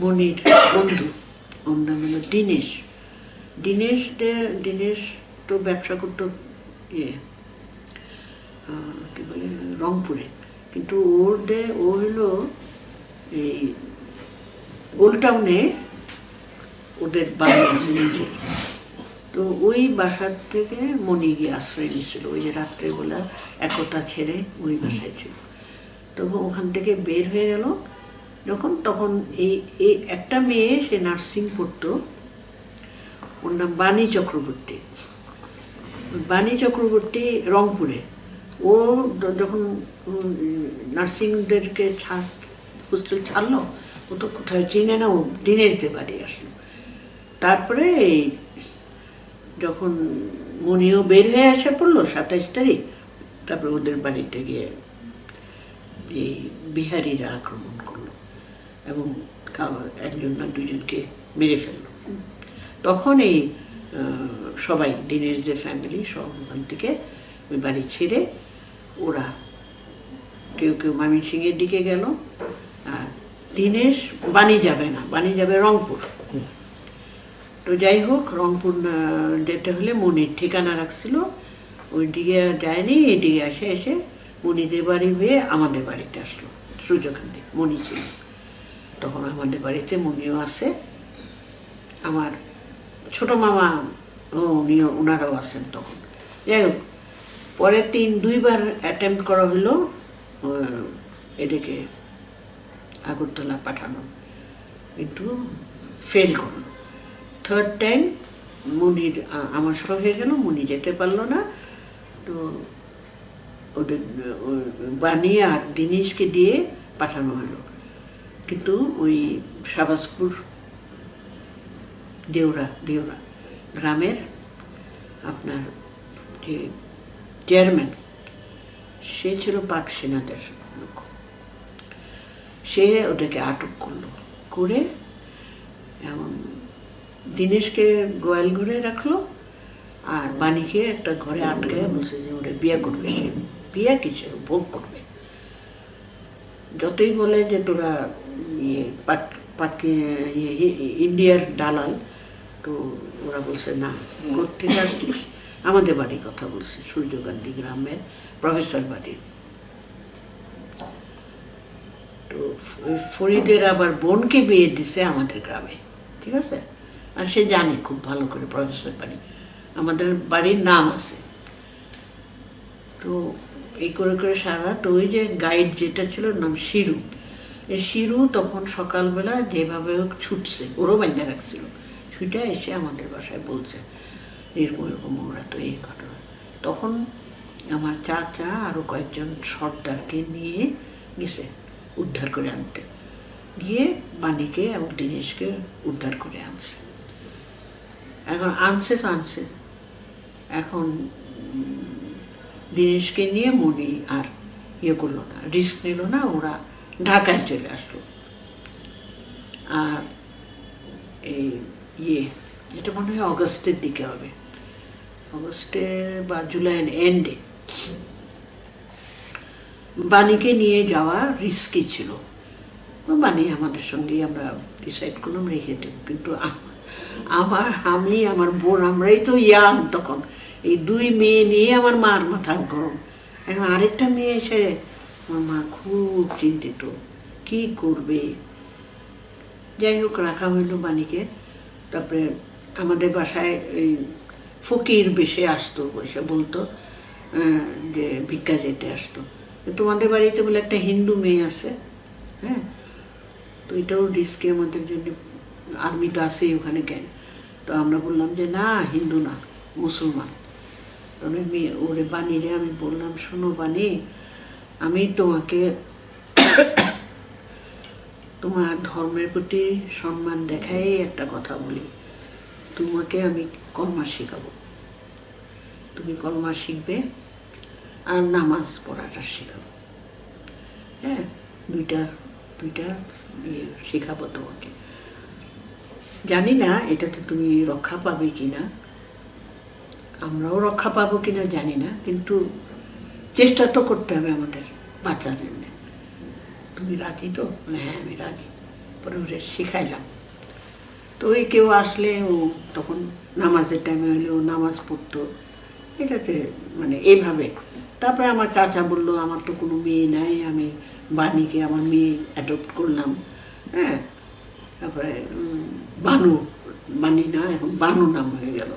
মনির বন্ধু ওর নাম হলো দীনেশ। দীনেশ দে- দীনেশ তো ব্যবসা করতো ইয়ে কী বলে, রংপুরে। কিন্তু ওর দে, ও হলো এই ওল্ড টাউনে ওদের বাড়ি আছে নিজে। তো ওই বাসার থেকে মনি গিয়ে আশ্রয় নিয়েছিল। ওই যে রাত্রেবেলা একতা ছেড়ে ওই বাসায় ছিল। তখন ওখান থেকে বের হয়ে গেল। যখন তখন এই এই একটা মেয়ে সে নার্সিং পড়তো। ওর নাম বাণী চক্রবর্তী। বাণী চক্রবর্তী রংপুরে। ও যখন নার্সিংদেরকে ছাড় হোস্টেল ছাড়লো, ও তো কোথায় চিনে না, ও দীনেশদের বাড়ি আসলো। তারপরে এই যখন মনিও বের হয়ে আসে পড়ল সাতাইশ তারিখ, তারপরে ওদের বাড়িতে গিয়ে এই বিহারিরা আক্রমণ এবং একজন না দুজনকে মেরে ফেলল। তখন এই সবাই, দিনের যে ফ্যামিলি সব ওখান থেকে ওই বাড়ি ছেড়ে ওরা কেউ কেউ ময়মনসিংহের দিকে গেল। আর দিনেশ বাণী যাবে না, বাণী যাবে রংপুর। তো যাই হোক, রংপুর যেতে হলে মনির ঠিকানা রাখছিল। ওই দিকে যায়নি, এদিকে আসে এসে মনিদের বাড়ি হয়ে আমাদের বাড়িতে আসলো। সুযোগান্দি মনি ছিল। তখন আমাদের বাড়িতে মনিও আছে। আমার ছোট মামা উনিও ওনারাও আছেন তখন। যাই হোক, পরে তিন, দুইবার অ্যাটেম্প করা হলো এদিকে আগরতলা পাঠানো। কিন্তু ফেল করল। থার্ড টাইম মুনির আমার সহ হয়ে গেল, মুনি যেতে পারল না। তো ওদের বানিয়ে আর দিনেশকে দিয়ে পাঠানো হলো। কিন্তু ওই শাবাজপুর দেওরা দেওরা গ্রামের আপনার যে চেয়ারম্যান, সে ছিল পাক সেনাদের লোক। সে ওটাকে আটক করল, করে এবং দিনেশকে গোয়াল ঘরে রাখল আর বাণীকে একটা ঘরে আটকায় বলছে যে ওটা বিয়ে করবে সে। বিয়ে কিসের? ভোগ করবে। যতই বলে যে তোরা ইয়ে পাক পাক ইয়ে, ইন্ডিয়ার দালাল তো ওরা বলছে না কোথেকে আসছিস আমাদের বাড়ির কথা বলছে সূর্য গান্ধী গ্রামের প্রফেসর বাড়ির তো ফরিদের আবার বোনকে বিয়ে দিছে আমাদের গ্রামে ঠিক আছে আর সে জানে খুব ভালো করে প্রফেসর বাড়ি আমাদের বাড়ির নাম আছে তো এই করে করে সারা তো ওই যে গাইড যেটা ছিল নাম শিরু। শিরু তখন সকালবেলা যেভাবে হোক ছুটছে, ওরও বাইন্দা রাখছিল। ছুটে এসে আমাদের বাসায় বলছে, এরকম এরকম, ওরা তো এই ঘটনা। তখন আমার চাচা আরও কয়েকজন সর্দারকে নিয়ে গেছে উদ্ধার করে আনতে। গিয়ে বাণীকে এবং দীনেশকে উদ্ধার করে আনছে। এখন আনছে তো আনছে। এখন দিনেশকে নিয়ে মনি আর ইয়ে করল না রিস্ক নিল না, ওরা ঢাকায় চলে আসলো। আর এই ইয়ে এটা মনে হয় অগস্টের দিকে হবে। অগস্টের বা জুলাইয়ের এন্ডে বাণীকে নিয়ে যাওয়া রিস্কি ছিল। বাণী আমাদের সঙ্গেই আমরা ডিসাইড করলাম রেখে দেব। কিন্তু আমার- আমার, আমি, আমার বোন, আমরাই তো ইয়াং তখন। এই দুই মেয়ে নিয়ে আমার মার মাথা গরম। এখন আরেকটা মেয়ে এসে আমার মা খুব চিন্তিত, কি করবে? যাই হোক, রাখা হইল বাণীকে তারপরে আমাদের বাসায় এই ফকির বেশে আসতো, বসে বলতো যে ভিক্ষা যেতে আসতো। তোমাদের বাড়িতে বলে একটা হিন্দু মেয়ে আছে হ্যাঁ? তো এটাও রিস্কে আমাদের জন্য, আর্মি তো আছেই ওখানে কেন তো আমরা বললাম যে না, হিন্দু না, মুসলমান। মেয়ে ওরে বানিয়ে আমি বললাম, শোনো বানি আমি তোমাকে তোমার ধর্মের প্রতি সম্মান দেখাই একটা কথা বলি। তোমাকে আমি কলমা শেখাবো। তুমি কলমা শিখবে আর নামাজ পড়াটা শেখাবো। হ্যাঁ দুইটা দুইটা ইয়ে শেখাবো তোমাকে। জানি না এটাতে তুমি রক্ষা পাবে কি না আমরাও রক্ষা পাবো কিনা জানি না, কিন্তু চেষ্টা তো করতে হবে আমাদের বাচ্চার জন্য। তুমি রাজি তো? হ্যাঁ আমি রাজি। পরে ওরে শিখাইলাম। তো ওই কেউ আসলে ও তখন নামাজের টাইমে হলে ও নামাজ পড়তো। এটাতে মানে এইভাবে। তারপরে আমার চাচা বলল, আমার তো কোনো মেয়ে নাই, আমি বাণীকে, আমার মেয়ে অ্যাডপ্ট করলাম। হ্যাঁ? তারপরে বানু, বাণী না, এখন বানু নাম হয়ে গেল।